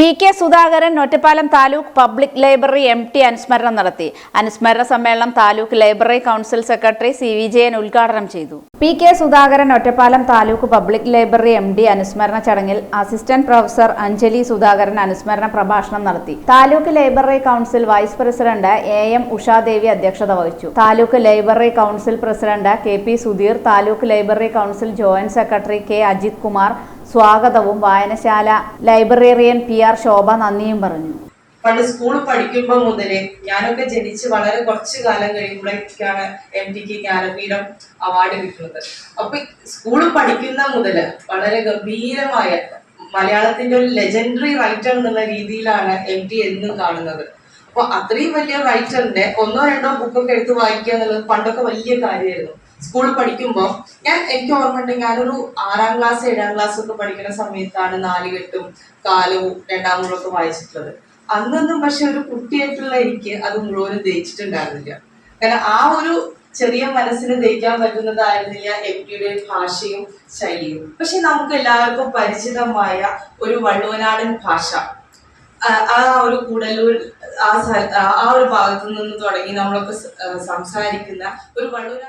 P K Sudhakaran Ottapalam taluk public library M T അനുസ്മരണം നടത്തി. അനുസ്മരണ സമ്മേളനം taluk library council secretary C V Jayan ഉദ്ഘാടനം ചെയ്തു. P K Sudhakaran Ottapalam taluk public library M D അനുസ്മരണ ചടങ്ങിൽ assistant professor Anjali Sudhakaran അനുസ്മരണ പ്രഭാഷണം നടത്തി. Taluk library council vice president A M Ushadevi അധ്യക്ഷത വഹിച്ചു. Taluk library council president K P Sudheer taluk library council joint secretary K Ajith Kumar സ്വാഗതവും വായനശാല librarian P R ശോഭ നന്ദിയും പറഞ്ഞു. പണ്ട് സ്കൂൾ പഠിക്കുമ്പോൾ മുതലേ ഞാനൊക്കെ ജനിച്ച് വളരെ കുറച്ച് കാലം കഴിയുമ്പോഴേക്കാണ് എം ടിക്ക് ജ്ഞാനപീഠം അവാർഡ് കിട്ടുന്നത്. അപ്പൊ സ്കൂൾ പഠിക്കുന്ന മുതൽ വളരെ ഗംഭീരമായ മലയാളത്തിന്റെ ഒരു ലെജൻഡറി റൈറ്റർ എന്നുള്ള രീതിയിലാണ് എം ടി എന്നും കാണുന്നത്. അപ്പൊ അത്രയും വലിയ റൈറ്ററിന്റെ ഒന്നോ രണ്ടോ ബുക്കൊക്കെ എടുത്ത് വായിക്കുക എന്നുള്ളത് പണ്ടൊക്കെ വലിയ കാര്യമായിരുന്നു. സ്കൂളിൽ പഠിക്കുമ്പോൾ ഞാൻ എനിക്ക് ഓർമ്മയുണ്ട് ഞാനൊരു ആറാം ക്ലാസ് ഏഴാം ക്ലാസ് ഒക്കെ പഠിക്കുന്ന സമയത്താണ് നാലുകെട്ടും കാലവും രണ്ടാം ഒക്കെ വായിച്ചിട്ടുള്ളത്. അന്നൊന്നും പക്ഷെ ഒരു കുട്ടിയായിട്ടുള്ള എനിക്ക് അത് മുഴുവനും ദഹിച്ചിട്ടുണ്ടായിരുന്നില്ല. കാരണം ആ ഒരു ചെറിയ മനസ്സിന് ദഹിക്കാൻ പറ്റുന്നതായിരുന്നില്ല എം ടിയുടെ ഭാഷയും ശൈലിയും. പക്ഷെ നമുക്ക് എല്ലാവർക്കും പരിചിതമായ ഒരു വള്ളുവനാടൻ ഭാഷ. ആ- ഒരു കൂടലൂർ ആ ആ ഒരു ഭാഗത്തു നിന്ന് തുടങ്ങി നമ്മളൊക്കെ സംസാരിക്കുന്ന ഒരു വള്ളുവനാടൻ